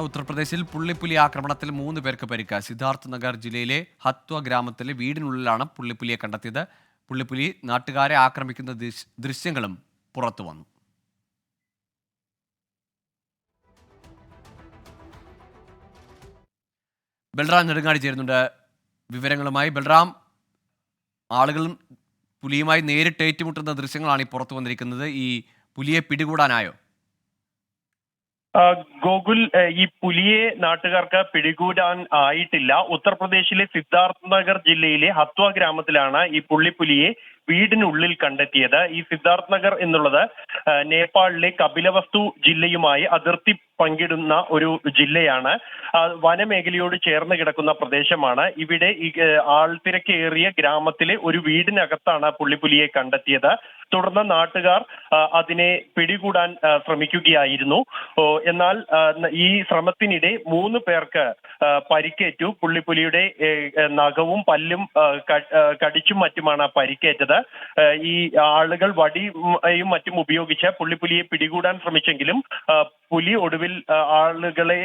ഉത്തർപ്രദേശിൽ പുള്ളിപ്പുലി ആക്രമണത്തിൽ മൂന്ന് പേർക്ക് പരിക്ക്. സിദ്ധാർത്ഥ് നഗർ ജില്ലയിലെ ഹത്വ ഗ്രാമത്തിലെ വീടിനുള്ളിലാണ് പുള്ളിപ്പുലിയെ കണ്ടെത്തിയത്. പുള്ളിപ്പുലി നാട്ടുകാരെ ആക്രമിക്കുന്ന ദൃശ്- ദൃശ്യങ്ങളും പുറത്തു വന്നു. ബൽറാം നെടുങ്ങാടി ചേരുന്നുണ്ട്. വിവരങ്ങളുമായി ബൽറാം ആളുകളും പുലിയുമായി നേരിട്ട് ഏറ്റുമുട്ടുന്ന ദൃശ്യങ്ങളാണ് ഈ പുറത്തു വന്നിരിക്കുന്നത്. ഈ പുലിയെ പിടികൂടാനായോ? ഗോകുൽ ഈ പുലിയെ നാട്ടുകാർക്ക് പിടികൂടാൻ ആയിട്ടില്ല. ഉത്തർപ്രദേശിലെ സിദ്ധാർത്ഥ് നഗർ ജില്ലയിലെ ഹത്വ ഗ്രാമത്തിലാണ് ഈ പുള്ളിപ്പുലിയെ വീടിനുള്ളിൽ കണ്ടെത്തിയത് ഈ സിദ്ധാർത്ഥ് നഗർ എന്നുള്ളത് നേപ്പാളിലെ കപിലവസ്തു ജില്ലയുമായി അതിർത്തി പങ്കിടുന്ന ഒരു ജില്ലയാണ്. വനമേഖലയോട് ചേർന്ന് കിടക്കുന്ന പ്രദേശമാണ്. ഇവിടെ ഈ ആൾത്തിരക്കേറിയ ഗ്രാമത്തിലെ ഒരു വീടിനകത്താണ് പുള്ളിപ്പുലിയെ കണ്ടെത്തിയത്. തുടർന്ന് നാട്ടുകാർ അതിനെ പിടികൂടാൻ ശ്രമിക്കുകയായിരുന്നു. എന്നാൽ ഈ ശ്രമത്തിനിടെ മൂന്ന് പേർക്ക് പരിക്കേറ്റു. പുള്ളിപ്പുലിയുടെ നഖവും പല്ലും കടിച്ചും മറ്റുമാണ് പരിക്കേറ്റത്. ആ, ഈ ആളുകൾ വടിയും മറ്റും ഉപയോഗിച്ച് പുള്ളിപ്പുലിയെ പിടികൂടാൻ ശ്രമിച്ചെങ്കിലും പുലി ഒടുവിൽ ആളുകളെ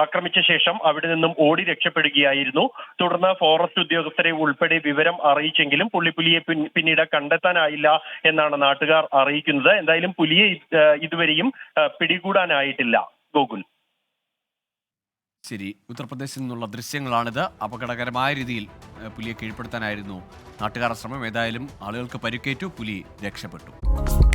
ആക്രമിച്ച ശേഷം അവിടെ നിന്നും ഓടി രക്ഷപ്പെടുകയായിരുന്നു. തുടർന്ന് ഫോറസ്റ്റ് ഉദ്യോഗസ്ഥരെ ഉൾപ്പെടെ വിവരം അറിയിച്ചെങ്കിലും പുള്ളിപ്പുലിയെ പിന്നീട് കണ്ടെത്താനായില്ല എന്നാണ് നാട്ടുകാർ അറിയിക്കുന്നത്. എന്തായാലും പുലിയെ ഇതുവരെയും പിടികൂടാനായിട്ടില്ല. ഗോകുൽ. ശരി. ഉത്തർപ്രദേശിൽ നിന്നുള്ള ദൃശ്യങ്ങളാണിത്. അപകടകരമായ രീതിയിൽ പുലിയെ കീഴ്പ്പെടുത്താനായിരുന്നു നാട്ടുകാരുടെ ശ്രമം. ഏതായാലും ആളുകൾക്ക് പരിക്കേറ്റു പുലി രക്ഷപ്പെട്ടു.